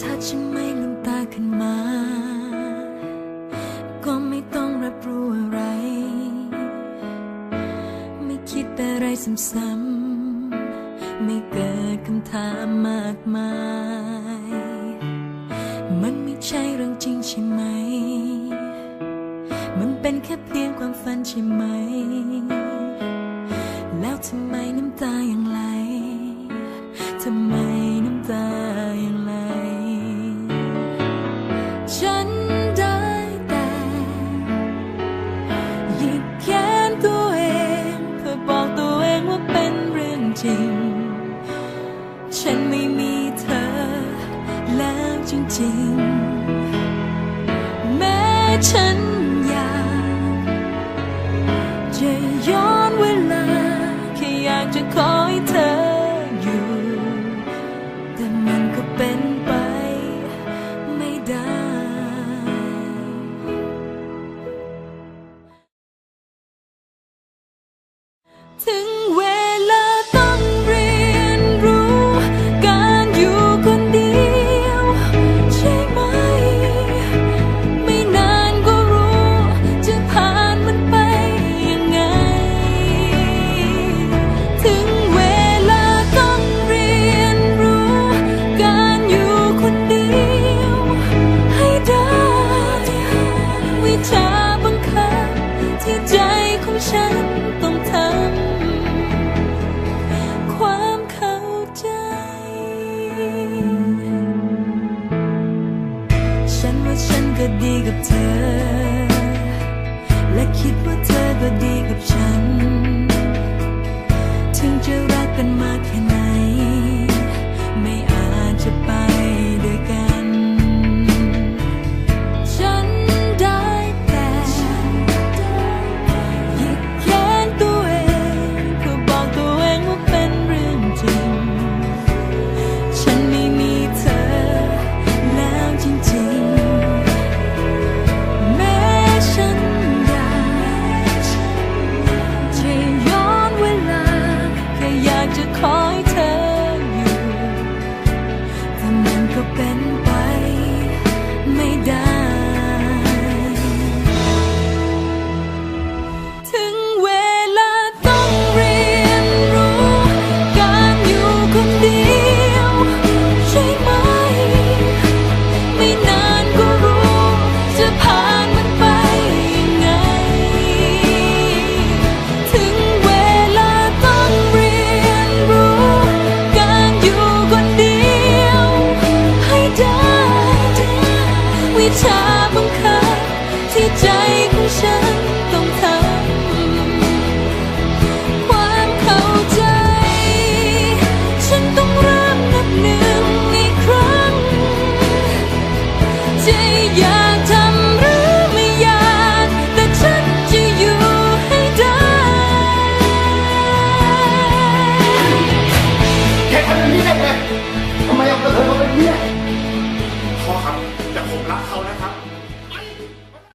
ถ้าฉันไม่ลืมตาขึ้นมา ก็ไม่ต้องรับรู้อะไร ไม่คิดอะไรซ้ำๆไม่เกิดคำถามมากมาย มันไม่ใช่เรื่องจริงใช่ไหม มันเป็นแค่เพียงความฝันใช่ไหม แล้วทำไมน้ำตาอยังไหล ฉันอยากจะย้อนเวลาแค่อยากจะขอให้เธออยู่ ฉันก็ดีกับเธอ และคิดว่าเธอก็ดีกับฉัน 그 yeah.